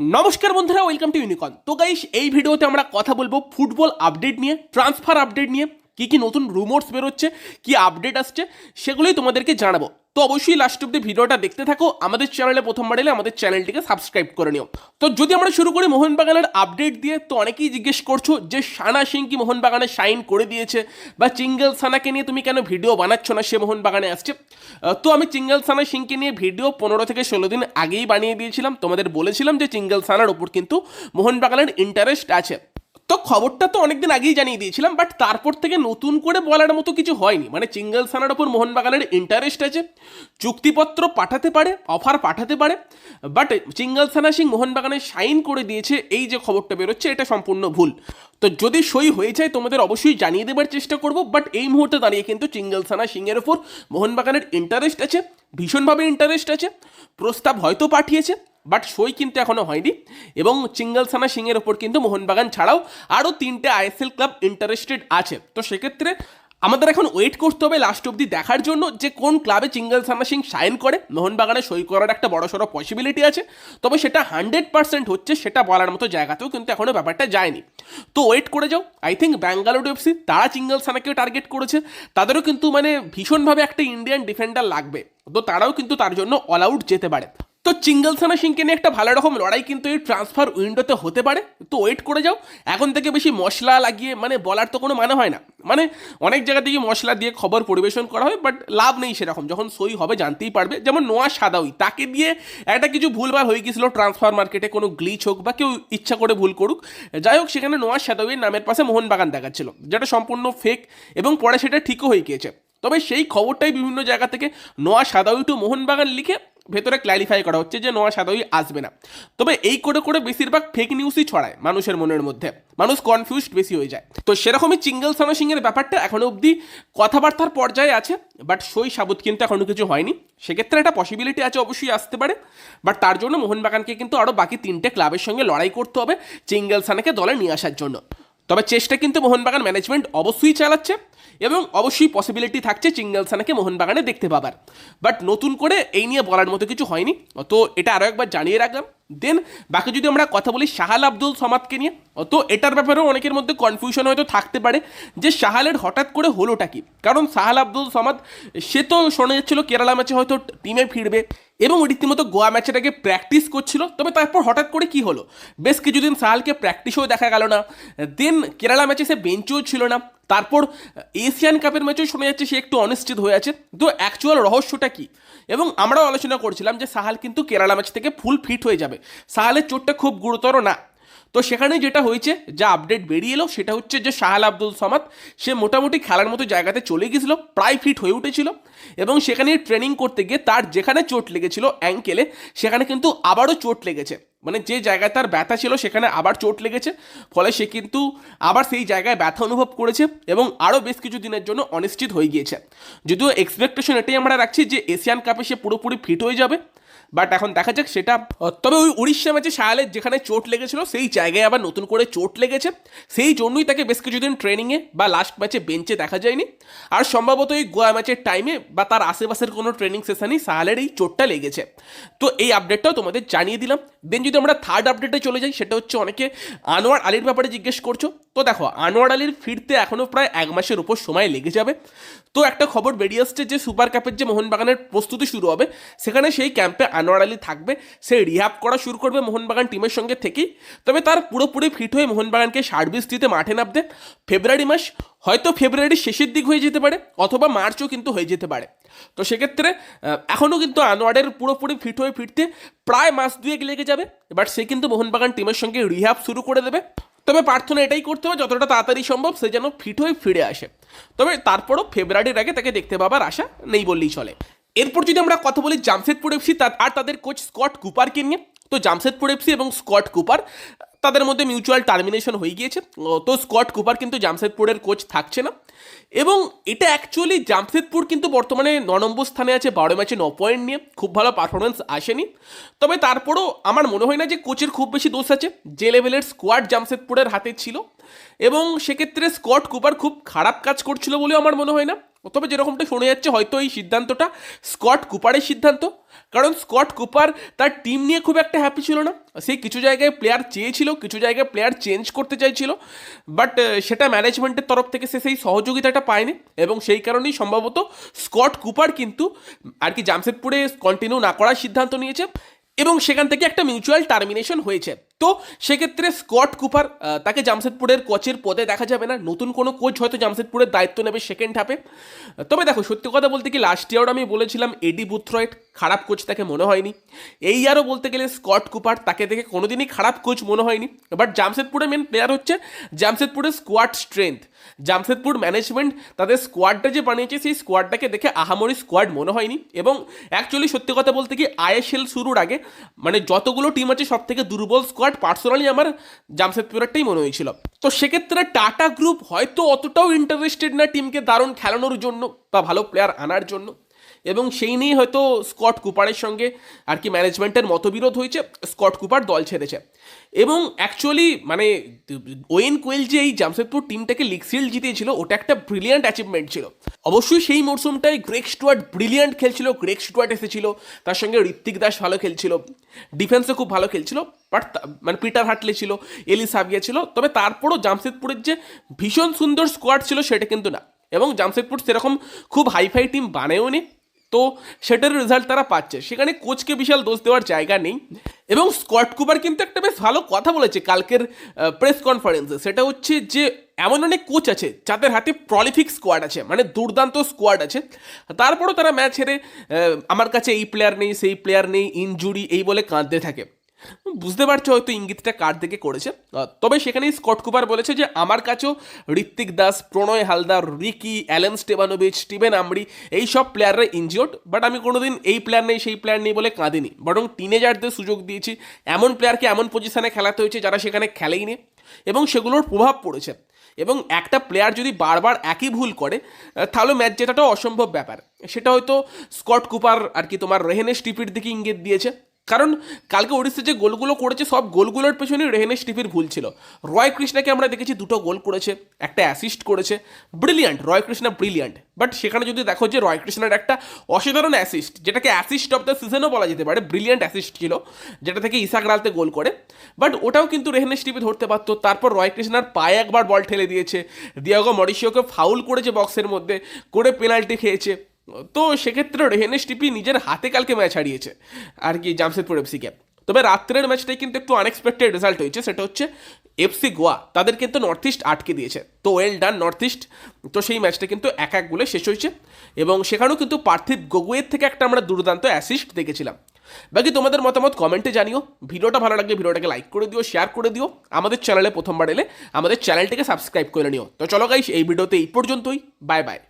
নমস্কার বন্ধুরা welcome to ইউনিকন তো গাইস এই ভিডিওতে আমরা কথা বলব ফুটবল আপডেট নিয়ে ট্রান্সফার আপডেট নিয়ে। কি কি নতুন রুমোর্স বেরোচ্ছে, কি আপডেট আসছে, সেগুলোই তোমাদেরকে জানাব। তো অবশ্যই লাস্ট অব্দি ভিডিওটা দেখতে থাকো, আমাদের চ্যানেলে প্রথমবার এলে আমাদের চ্যানেলটিকে সাবস্ক্রাইব করে নিও। তো যদি আমরা শুরু করি মোহনবাগানের আপডেট দিয়ে, তো অনেকেই জিজ্ঞেস করছ যে সানা সিং কি মোহনবাগানে সাইন করে দিয়েছে, বা চিঙ্গল সানাকে নিয়ে তুমি কেন ভিডিও বানাচ্ছ না, সে মোহনবাগানে আসছে? তো আমি চিঙ্গল সানা সিংকে নিয়ে ভিডিও পনেরো থেকে ষোলো দিন আগেই বানিয়ে দিয়েছিলাম। তোমাদের বলেছিলাম যে চিঙ্গল সানার ওপর কিন্তু মোহনবাগানের ইন্টারেস্ট আছে। তো খবরটা তো অনেকদিন আগেই জানিয়ে দিয়েছিলাম বাট তারপর থেকে নতুন করে বলার মতো কিছু হয়নি। মানে চিঙ্গল সানার ওপর মোহনবাগানের ইন্টারেস্ট আছে, চুক্তিপত্র পাঠাতে পারে অফার পাঠাতে পারে বাট চিঙ্গল সানা সিং মোহনবাগানে সাইন করে দিয়েছে, এই যে খবরটা বেরোচ্ছে, এটা সম্পূর্ণ ভুল। তো যদি সই হয়ে যায়, তোমাদের অবশ্যই জানিয়ে দেবার চেষ্টা করব বাট এই মুহূর্তে দাঁড়িয়ে কিন্তু চিঙ্গল সানা সিংয়ের ওপর মোহনবাগানের ইন্টারেস্ট আছে, ভীষণভাবে ইন্টারেস্ট আছে, প্রস্তাব হয়তো পাঠিয়েছে বাট সই কিন্তু এখনও হয়নি। এবং চিঙ্গল সানা সিংয়ের ওপর কিন্তু মোহনবাগান ছাড়াও আরও তিনটে আইএসএল ক্লাব ইন্টারেস্টেড আছে। তো সেক্ষেত্রে আমাদের এখন ওয়েট করতে হবে লাস্ট অবধি দেখার জন্য যে কোন ক্লাবে চিঙ্গল সানা সিং সাইন করে। মোহনবাগানে সই করার একটা বড় সড়ো পসিবিলিটি আছে। তবে সেটা হান্ড্রেড পার্সেন্ট হচ্ছে সেটা বলার মতো জায়গাতেও কিন্তু এখনও ব্যাপারটা যায়নি। তো ওয়েট করে যাও। আই থিঙ্ক ব্যাঙ্গালোর এফসি তারা চিঙ্গল সানাকেও টার্গেট করেছে। তাদেরও কিন্তু মানে ভীষণভাবে একটা ইন্ডিয়ান ডিফেন্ডার লাগবে। তো তারাও কিন্তু তার জন্য অল আউট যেতে পারে। তো চিঙ্গল সানা সিংকে নিয়ে একটা ভালো রকম লড়াই কিন্তু এই ট্রান্সফার উইন্ডোতে হতে পারে। তো ওয়েট করে যাও। এখন থেকে বেশি মশলা লাগিয়ে মানে বলার তো কোনো মানে হয় না। মানে অনেক জায়গা থেকে মশলা দিয়ে খবর পরিবেশন করা হয় বাট লাভ নেই সেরকম। যখন সই হবে জানতেই পারবে। যেমন নোয়া সাদাউই, তাকে দিয়ে একটা কিছু ভুলভাল হয়ে গেছিল ট্রান্সফার মার্কেটে কোনো গ্লিচ হোক বা কেউ ইচ্ছা করে ভুল করুক। যাই হোক, সেখানে নোয়া সাদাউইয়ের নামের পাশে মোহনবাগান দেখাচ্ছিল, যেটা সম্পূর্ণ ফেক এবং পরে সেটা ঠিকও হয়ে গিয়েছে। তবে সেই খবরটাই বিভিন্ন জায়গা থেকে নোয়া সাদাউই টু মোহনবাগান লিখে ভেতরে ক্ল্যারিফাই করা হচ্ছে যে নোয়া সাদাউই আসবে না। তবে এই করে করে বেশিরভাগ ফেক নিউজই ছড়ায় মানুষের মনের মধ্যে। মানুষ কনফিউজড বেশি হয়ে যায়। তো সেরকমই চিঙ্গল সানা সিংয়ের ব্যাপারটা এখনও অবধি কথাবার্তার পর্যায়ে আছে বাট সই সাবুত কিন্তু এখনও কিছু হয়নি। সেক্ষেত্রে একটা পসিবিলিটি আছে অবশ্যই আসতে পারে বাট তার জন্য মোহনবাগানকে কিন্তু আরও বাকি তিনটে ক্লাবের সঙ্গে লড়াই করতে হবে চিঙ্গল সানাকে দলে নিয়ে আসার জন্য। তবে চেষ্টা কিন্তু মোহনবাগান ম্যানেজমেন্ট অবশ্যই চালাচ্ছে এবং অবশ্যই পসিবিলিটি থাকছে চিঙ্গল সানাকে মোহনবাগানে দেখতে পাবার। বাট নতুন করে এই নিয়ে বলার মতো কিছু হয়নি। তো এটা আরও একবার জানিয়ে রাখলাম। দেন বাকি যদি আমরা কথা বলি শাহাল আব্দুল সমাদকে নিয়ে তো এটার ব্যাপারেও অনেকের মধ্যে কনফিউশন হয়তো থাকতে পারে যে শাহালের হঠাৎ করে হলোটা কি? কারণ শাহাল আব্দুল সমাদ, সে তো শোনা যাচ্ছিল কেরালা ম্যাচে হয়তো টিমে ফিরবে। এবং রীতিমতো গোয়া ম্যাচেটাকে প্র্যাকটিস করছিল। তবে তারপর হঠাৎ করে কি হলো? বেশ কিছুদিন সাহালকে প্র্যাকটিসও দেখা গেল না। দেন কেরালা ম্যাচে সে বেঞ্চও ছিল না। তারপর এশিয়ান কাপের ম্যাচেও শোনা যাচ্ছে সে একটু অনিশ্চিত হয়ে আছে। তো অ্যাকচুয়াল রহস্যটা কি? এবং আমরাও আলোচনা করছিলাম যে সাহাল কিন্তু কেরালা ম্যাচ থেকে ফুল ফিট হয়ে যাবে। সাহালের চোটটা খুব গুরুতর না। তো সেখানে যেটা হয়েছে, যা আপডেট বেরিয়ে এলো, সেটা হচ্ছে যে শাহাল আব্দুল সামাদ, সে মোটামুটি খেলার মতো জায়গাতে চলে গেছিল, প্রায় ফিট হয়ে উঠেছিল এবং সেখানে ট্রেনিং করতে গিয়ে তার যেখানে চোট লেগেছিল অ্যাঙ্কেলে সেখানে কিন্তু আবারও চোট লেগেছে। মানে যে জায়গায় তার ব্যথা ছিল, সেখানে আবার চোট লেগেছে। ফলে সে কিন্তু আবার সেই জায়গায় ব্যথা অনুভব করেছে এবং আরও বেশ কিছু দিনের জন্য অনিশ্চিত হয়ে গিয়েছে। যদিও এক্সপেকটেশন এটাই আমরা রাখছি যে এশিয়ান কাপে সে পুরোপুরি ফিট হয়ে যাবে। বাট এখন দেখা যাক সেটা তবে ওই উড়িষ্যা ম্যাচে সায়ালের যেখানে চোট লেগেছিল, সেই জায়গায় আবার নতুন করে চোট লেগেছে। সেই জন্যই তাকে বেশ কিছুদিন ট্রেনিংয়ে বা লাস্ট ম্যাচে বেঞ্চে দেখা যায়নি। আর সম্ভবত এই গোয়া ম্যাচের টাইমে বা তার আশেপাশের কোনো ট্রেনিং সেশনেই সাহালের এই চোটটা লেগেছে। তো এই আপডেটটাও তোমাদের জানিয়ে দিলাম। দেন যদি আমরা থার্ড আপডেটে চলে যাই, সেটা হচ্ছে অনেকে আনোয়ার আলীর ব্যাপারে জিজ্ঞেস করছ। তো দেখো, আনোয়ার আলীর ফিরতে এখনও প্রায় এক মাসের উপর সময় লেগে যাবে। তো একটা খবর বেরিয়ে আসছে যে সুপার কাপের যে মোহনবাগানের প্রস্তুতি শুরু হবে, সেখানে সেই ক্যাম্পে আনোয়ার আলী থাকবে, সে রিহাব করা শুরু করবে মোহনবাগান টিমের সঙ্গে থেকেই। তবে তার পুরোপুরি ফিট হয়ে মোহনবাগানকে সার্ভিস দিতে মাঠে নামতে ফেব্রুয়ারি মাস হয়তো ফেব্রুয়ারির শেষের দিক হয়ে যেতে পারে, অথবা মার্চও কিন্তু হয়ে যেতে পারে। তো সেক্ষেত্রে এখনও কিন্তু আনোয়ারের পুরোপুরি ফিট হয়ে ফিরতে প্রায় মাস দুয়েক লেগে যাবে বাট সে কিন্তু মোহনবাগান টিমের সঙ্গে রিহাব শুরু করে দেবে। তবে প্রার্থনা এটাই করতে হবে, যতটা তাড়াতাড়ি সম্ভব সে যেন ফিট হয়ে ফিরে আসে। তবে তারপরও ফেব্রুয়ারির আগে তাকে দেখতে পাবার আশা নেই বললেই চলে। এরপর যদি আমরা কথা বলি জামশেদপুর এফসি, তার আর তাদের কোচ স্কট কুপারকে নিয়ে, তো জামশেদপুর এফসি এবং স্কট কুপার, তাদের মধ্যে মিউচুয়াল টার্মিনেশন হয়ে গিয়েছে। তো স্কট কুপার কিন্তু জামশেদপুরের কোচ থাকছে না। এবং এটা অ্যাকচুয়ালি জামশেদপুর কিন্তু বর্তমানে ন নম্বর স্থানে আছে বারো ম্যাচে ন পয়েন্ট নিয়ে। খুব ভালো পারফরমেন্স আসেনি। তবে তারপরও আমার মনে হয় না যে কোচের খুব বেশি দোষ আছে। যে লেভেলের স্কোয়াড জামশেদপুরের হাতে ছিল। এবং সেক্ষেত্রে স্কট কুপার খুব খারাপ কাজ করছিল বলেও আমার মনে হয় না। তবে যেরকমটা শোনা যাচ্ছে, হয়তো এই সিদ্ধান্তটা স্কট কুপারের সিদ্ধান্ত। কারণ স্কট কুপার তার টিম নিয়ে খুব একটা হ্যাপি ছিল না। সে কিছু জায়গায় প্লেয়ার চেয়েছিল, কিছু জায়গায় প্লেয়ার চেঞ্জ করতে চাইছিল বাট সেটা ম্যানেজমেন্টের তরফ থেকে সে সেই সহযোগিতাটা পায়নি এবং সেই কারণেই সম্ভবত স্কট কুপার কিন্তু আর কি জামশেদপুরে কন্টিনিউ না করার সিদ্ধান্ত নিয়েছে। এবং সেখান থেকে একটা মিউচুয়াল টার্মিনেশন হয়েছে। তো সেক্ষেত্রে স্কট কুপার তাকে জামশেদপুরের কোচের পদে দেখা যাবে না। নতুন কোনো কোচ হয়তো জামশেদপুরের দায়িত্ব নেবে সেকেন্ড হাফে তবে দেখো, সত্যি কথা বলতে কি লাস্ট ইয়ার আমি বলেছিলাম এডি বুথরয়েট খারাপ কোচ তাকে মনে হয়নি। এই ইয়ারও বলতে গেলে স্কট কুপার তাকে দেখে কোনোদিনই খারাপ কোচ মনে হয়নি। বাট জামশেদপুরের মেন প্লেয়ার হচ্ছে জামশেদপুরের স্কোয়াড স্ট্রেংথ জামশেদপুর ম্যানেজমেন্ট তাদের স্কোয়াডটা যে বানিয়েছে, সেই স্কোয়াডটাকে দেখে আহামরি স্কোয়াড মনে হয়নি এবং অ্যাকচুয়ালি সত্যি কথা বলতে কি আইএসএল শুরুর আগে মানে যতগুলো টিম আছে সব থেকে দুর্বল স্কোয়াড পার্সোনালি আমার জামশেদপুরেরটাই মনে হয়েছিল। তো সেক্ষেত্রে টাটা গ্রুপ হয়তো অতটাও ইন্টারেস্টেড না টিমকে দারুণ খেলানোর জন্য বা ভালো প্লেয়ার আনার জন্য। এবং সেই নিয়েই হয়তো স্কট কুপারের সঙ্গে আর কি ম্যানেজমেন্টের মতবিরোধ হয়েছে, স্কট কুপার দল ছেড়েছে। এবং অ্যাকচুয়ালি মানে ওয়েন কোয়েল যে এই জামশেদপুর টিমটাকে লিগ সিল জিতিয়েছিল, ওটা একটা ব্রিলিয়ান্ট অ্যাচিভমেন্ট ছিল। অবশ্যই সেই মরশুমটায় গ্রেক স্টুয়ার্ট ব্রিলিয়ান্ট খেলছিল গ্রেক স্টুয়ার্ট এসেছিল, তার সঙ্গে ঋত্বিক দাস ভালো খেলছিল ডিফেন্সও খুব ভালো খেলছিল বাট মানে পিটার হাটলে ছিল এলি সাবিয়া ছিল, তবে তারপরও জামশেদপুরের যে ভীষণ সুন্দর স্কোয়াড ছিল সেটা কিন্তু না। এবং জামশেদপুর সেরকম খুব হাইফাই টিম বানায়ও নি তো সেটার রেজাল্ট তারা পাচ্ছে। সেখানে কোচকে বিশাল দোষ দেওয়ার জায়গা নেই। এবং স্কট কুপার কিন্তু একটা বেশ ভালো কথা বলেছে কালকের প্রেস কনফারেন্সে সেটা হচ্ছে যে, এমন অনেক কোচ আছে, যাদের হাতে প্রলিফিক স্কোয়াড আছে মানে দুর্দান্ত স্কোয়াড আছে। তারপরও তারা ম্যাচ হেরে আমার কাছে এই প্লেয়ার নেই, সেই প্লেয়ার নেই ইনজুরি এই বলে কাঁদতে থাকে। বুঝতে পারছ হয়তো ইঙ্গিতটা কার দিকে করেছে। তবে সেখানেই স্কট কুপার বলেছে যে, আমার কাছেও Rithwik Das, Pronay Halder, Ricky, Alen Stevanovic, Steven আমরি, এই সব প্লেয়াররা ইনজিওর্ড বাট আমি কোনোদিন এই প্লেয়ার নেই, সেই প্লেয়ার নেই বলে কাঁদিনি। বরং টিনেজারদের সুযোগ দিয়েছি, এমন প্লেয়ারকে এমন পজিশনে খেলাতে হয়েছে যারা সেখানে খেলেই নি এবং সেগুলোর প্রভাব পড়েছে। এবং একটা প্লেয়ার যদি বারবার একই ভুল করে তাহলে ম্যাচ জেতাটাও অসম্ভব ব্যাপার। সেটা হয়তো স্কট কুপার আর কি তোমার রেহেনে স্টিপির দিকে ইঙ্গিত দিয়েছে। কারণ কালকে ওড়িশা যে গোলগুলো করেছে, সব গোলগুলোর পেছনে রেহেনে স্টিফির ভুল ছিল। রয় কৃষ্ণাকে আমরা দেখেছি দুটো গোল করেছে, একটা অ্যাসিস্ট করেছে। Brilliant Roy Krishna brilliant but সেখানে যদি দেখো যে রয় কৃষ্ণার একটা অসাধারণ অ্যাসিস্ট যেটাকে অ্যাসিস্ট অফ দ্য সিজনও বলা যেতে পারে ব্রিলিয়ান্ট অ্যাসিস্ট ছিল, যেটা থেকে ইসাক রালতে গোল করে। বাট ওটাও কিন্তু রেহেনে স্টিফি ধরতে পারতো। তারপর রয় কৃষ্ণার পায়ে একবার বল ঠেলে দিয়েছে। দিয়াগো মরিশিওকে ফাউল করেছে বক্সের মধ্যে, করে পেনাল্টি খেয়েছে। তো সেক্ষেত্রে রেহেনেস টিপি নিজের হাতে কালকে ম্যাচ হারিয়েছে। আর কি, জামশেদপুর এফসিকে তবে রাত্রের ম্যাচটাই কিন্তু একটু আনএক্সপেক্টেড রেজাল্ট হয়েছে, সেটা হচ্ছে এফসি গোয়া। তাদের কিন্তু নর্থ ইস্ট আটকে দিয়েছে। তো ওয়েল ডান নর্থ ইস্ট তো সেই ম্যাচটা কিন্তু এক এক গোলে শেষ হয়েছে। এবং সেখানেও কিন্তু পার্থিব গগুয়ের থেকে একটা আমরা দুর্দান্ত অ্যাসিস্ট দেখেছিলাম। বাকি তোমাদের মতামত কমেন্টে জানিও। ভিডিওটা ভালো লাগলে ভিডিওটাকে লাইক করে দিও শেয়ার করে দিও। আমাদের চ্যানেলে প্রথমবার এলে আমাদের চ্যানেলটিকে সাবস্ক্রাইব করে নিও। তো চলো গাইস এই ভিডিওতে এই পর্যন্তই। Bye bye